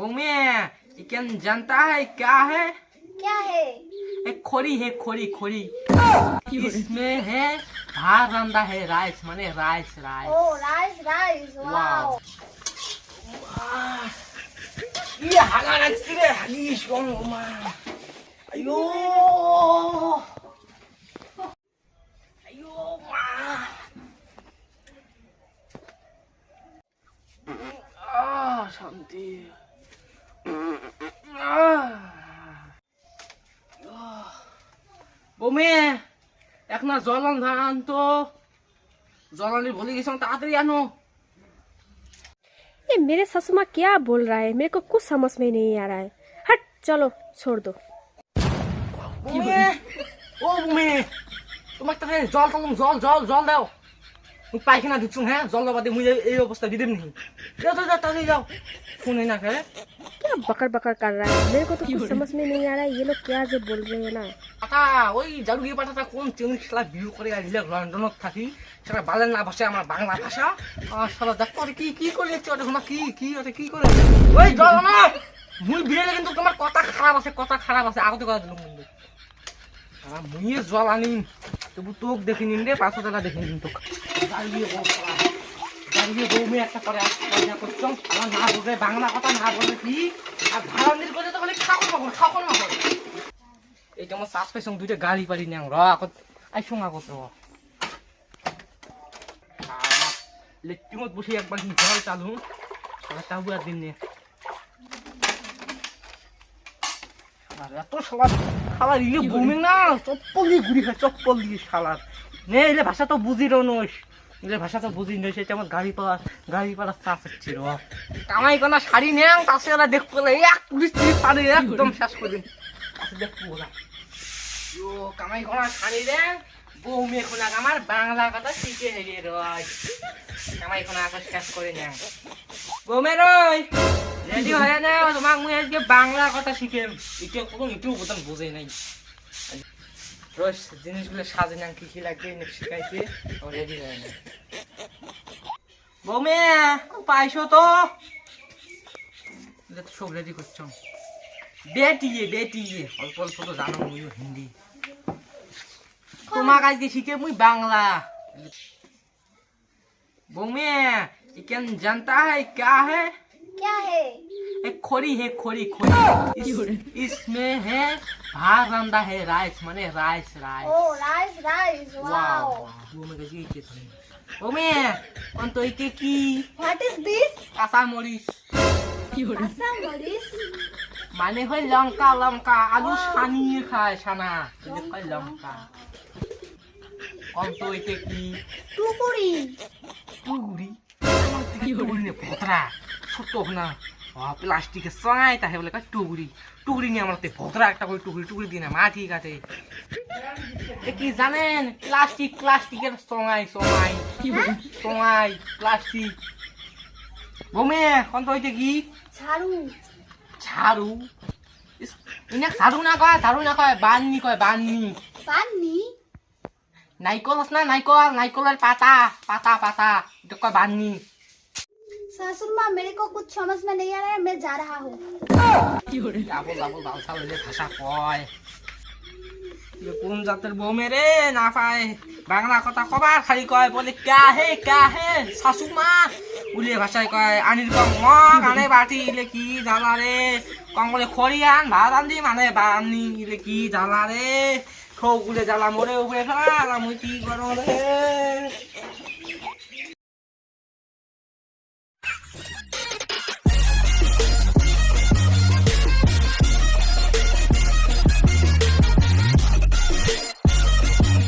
बुमे क्या जनता है क्या है? क्या है? एक खोरी है खोरी खोरी। इसमें है भार रंदा है राइस माने राइस राइस। ओ राइस राइस वाओ ये हगी शोन उमा अयो। ও মেয়ে এক না জলন ধান তো। জলানি ভুলে গেছিলাম তাড়াতাড়ি আনো। ये मेरे सासू माँ क्या बोल रहा है मेरे को कुछ समझ में नहीं आ रहा है हट चलो छोड़ दो ও মেয়ে তোমাকে জল জল জল জল দাও। মুই পায়খানা দিচ্ছু হ্যাঁ জল দেওয়া দিয়ে মুই এই- এই অবস্থা দিদিম নি যাও যাও যাও তাড়াতাড়ি যাও শুনে না খেলে क्या बकर बकर कर रहा है मेरे को तो कुछ समझ में नहीं आ रहा है ये लोग क्या जो बोल रहे हैं ना পাতা ওই জারুগি পাতাটা কোন চেঙ্গি খেলা বিহু করে আহিলে লন্ডনত থাকি সেটা বালেন না ভাষা আমার বাংলা ভাষা আর সারা দেখ ওটা কি কি করে যাচ্ছে ওটা শোনা কি কি ওটা কি করে ওই জল না মুই বিয়ে কিন্তু তোমার কথা খারাপ আছে কথা খারাপ আছে আগতে কথা দিলাম কিন্তু সারা মুইয়ে জল আনিম তবু তোক দেখি নিন রে, পাঁচশো টাকা দেখি নিন তোক। জারুগি বউ মেয়ে একটা করে পয়সা করছম আমার না বলবে, বাংলা কথা না বলবে কি? আর ভাড়ান্দির করে তো খালি খাও না করে খাও না করে এইটা আমার শ্বাস পাইছং দুইটা গাড়ি পারি নিয়াং র আগত আইসং আগত র লেট্টিমত বসে একবার জল চালু। তাবু আর দিন নে এত শালার শালার ইলে বমি না চপ্পল দিয়ে ঘুরি খায় চপ্পল দিয়ে শালার নে এলে ভাষা তো বুঝি র নইস এলে ভাষা তো বুঝি নইস এটা আমার গাড়ি পাওয়া গাড়ি পাড়া চাষ হচ্ছে র কামাই কোনা শাড়ি নেং তাছে ওরা দেখব এক পুলিশ তুই পারে একদম শেষ করে দিন। দেখব ওরা কামাই কোনা শাড়ি বউ মেয়ে কোনা আমার বাংলা কথা শিখে হেরে রয়। কামাই কোনা আকাশ শেষ করে নেং বৌমে রই রেডি হয়ে মুই আজকে বাংলা কথা শিখেম ইটো কোন বুঝে নাই। রস, জিনিসগুলো সাজে না কি কি লাগবে রেডি হয়ে বৌমে, পাইছো তো? সব রেডি করছ। অল্প অল্প তো জানো মুই হিন্দি। তোমাক আজকে শিখে মুই বাংলা। বৌমে কেন জানতা হ্যাঁ ক্যা হ্যাঁ क्या है एक खोरी है खोरी खोरी इस, इसमें है भात रंधा है राइस माने राइस राइस ओ राइस राइस वाओ वाओ वो मैं कैसे ये था ओ मैं कौन तो इके की व्हाट इज दिस কাঁচা মরিচ असम मरीस মানে হয় লঙ্কা লঙ্কা আলু সানিয়ে খায় সানা এটা কয় লঙ্কা কম তো এটা কি टुकुड़ी টুগুড়ি আমার থেকে টুগুড়ি ছোট্ট না। প্লাস্টিকের চাই তাহে বলে কয় টুকরি। টুকরি নিয়ে আমার ভোকরা একটা করে টুকরি টুকরি দিই না মা ঠিক আছে। কি জানেন? প্লাস্টিক প্লাস্টিকের সঙ্গাই সঙ্গাই সঙ্গাই প্লাস্টিক। বমে কোন তো হইতে কি? ঝাড়ু। ঝাড়ু? ইনে ঝাড়ু না কয় ঝাড়ু না কয় বাননি কয় বাননি। বাননি? নাইকল আছে না নাইকল? নাইকলের পাতা পাতা পাতা। এটা কয় বাননি? ससुर माँ मेरे को कुछ समझ में नहीं आ रहा है मैं जा रहा हूँ ডাবল ডাবল বাল ছাল হইলে ভাষা কয় এ কোন জাতের বউ মেরে না পায় বাংলা কথা কবার খালি কয় বলে কা হে কা হে শাশু মা উলিয়ে ভাষায় কয় আনির কম মগ আনে বাটি ইলে কি জ্বালা রে কম বলে খড়িয়ান ভাত আনদি মানে বানি ইলে কি জ্বালা রে খৌ গুলে জ্বালা মরে উপরে ফেলা মুই কি করো রে